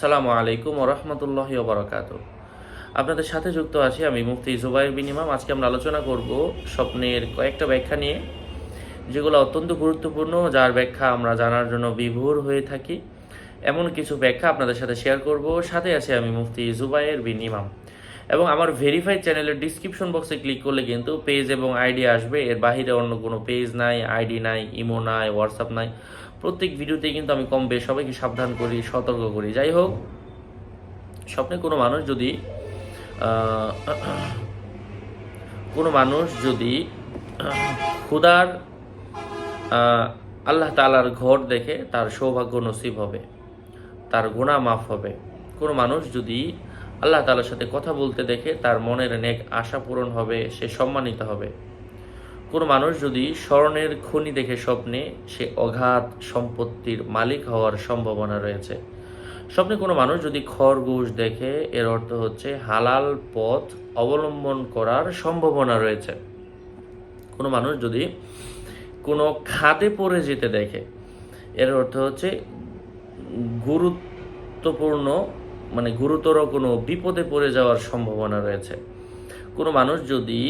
সালামু আলাইকুম রহমতুল্লাহ বরকাত আপনাদের সাথে যুক্ত আছি আমি মুফতি জুবাইর বিনিমাম আজকে আমরা আলোচনা করব স্বপ্নের কয়েকটা ব্যাখ্যা নিয়ে, যেগুলো অত্যন্ত গুরুত্বপূর্ণ, যার ব্যাখ্যা আমরা জানার জন্য বিভোর হয়ে থাকি। এমন কিছু ব্যাখ্যা আপনাদের সাথে শেয়ার করব। সাথে আছে আমি মুফতি জুবাইর বিন ইমাম। এবং আমার ভেরিফাইড চ্যানেলের ডিসক্রিপশন বক্সে ক্লিক করলে কিন্তু পেজ এবং আইডি আসবে। এর বাইরে অন্য কোনো পেজ নাই আইডি নাই ইমো নাই হোয়াটসঅ্যাপ নাই। প্রত্যেক ভিডিওতেই কিন্তু আমি কম বেশ সবাইকে সাবধান করি, সতর্ক করি। যাই হোক, স্বপ্নে কোনো মানুষ যদি কোনো মানুষ যদি খুদার আল্লাহ তালার ঘর দেখে তার সৌভাগ্য নসিব হবে, তার গুণা মাফ হবে। কোনো মানুষ যদি আল্লাহ তালার সাথে কথা বলতে দেখে তার মনের নেক আশা পূরণ হবে, সে সম্মানিত হবে। কোনো মানুষ যদি স্মরণের খনি দেখে স্বপ্নে সে অগাধ সম্পত্তির মালিক হওয়ার সম্ভাবনা রয়েছে। স্বপ্নে কোনো মানুষ যদি খরগোশ দেখে, এর অর্থ হচ্ছে হালাল পথ অবলম্বন করার সম্ভাবনা রয়েছে। কোনো মানুষ যদি কোনো খাদে পড়ে যেতে দেখে, এর অর্থ হচ্ছে গুরুত্বপূর্ণ মানে গুরুতর কোনো বিপদে পড়ে যাওয়ার সম্ভাবনা রয়েছে। কোনো মানুষ যদি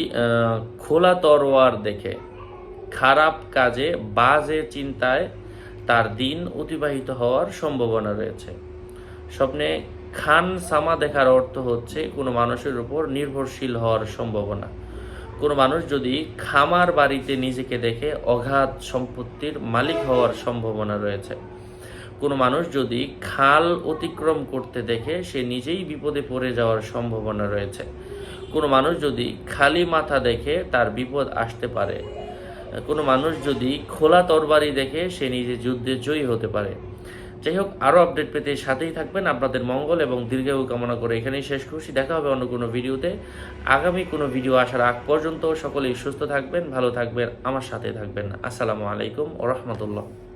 খোলা তরোয়ার দেখে, খারাপ কাজে, বাজে চিন্তায় তার দিন অতিবাহিত হওয়ার সম্ভাবনা রয়েছে। স্বপ্নে খান সামা দেখার অর্থ হচ্ছে কোনো মানুষের উপর নির্ভরশীল হওয়ার সম্ভাবনা। কোনো মানুষ যদি খামার বাড়িতে নিজেকে দেখে অগাধ সম্পত্তির মালিক হওয়ার সম্ভাবনা রয়েছে। কোনো মানুষ যদি খাল অতিক্রম করতে দেখে, সে নিজেই বিপদে পড়ে যাওয়ার সম্ভাবনা রয়েছে। কোনো মানুষ যদি খালি মাথা দেখে, তার বিপদ আসতে পারে। কোনো মানুষ যদি খোলা তরবারি দেখে, সে নিজে যুদ্ধে জয়ী হতে পারে। যাই হোক, আরও আপডেট পেতে সাথেই থাকবেন। আপনাদের মঙ্গল এবং দীর্ঘায়ু কামনা করে এখানেই শেষ খুশি দেখা হবে অন্য কোনো ভিডিওতে। আগামী কোনো ভিডিও আসার আগ পর্যন্ত সকলেই সুস্থ থাকবেন, ভালো থাকবেন, আমার সাথে থাকবেন। আসসালামু আলাইকুম ও রহমতুল্লাহ।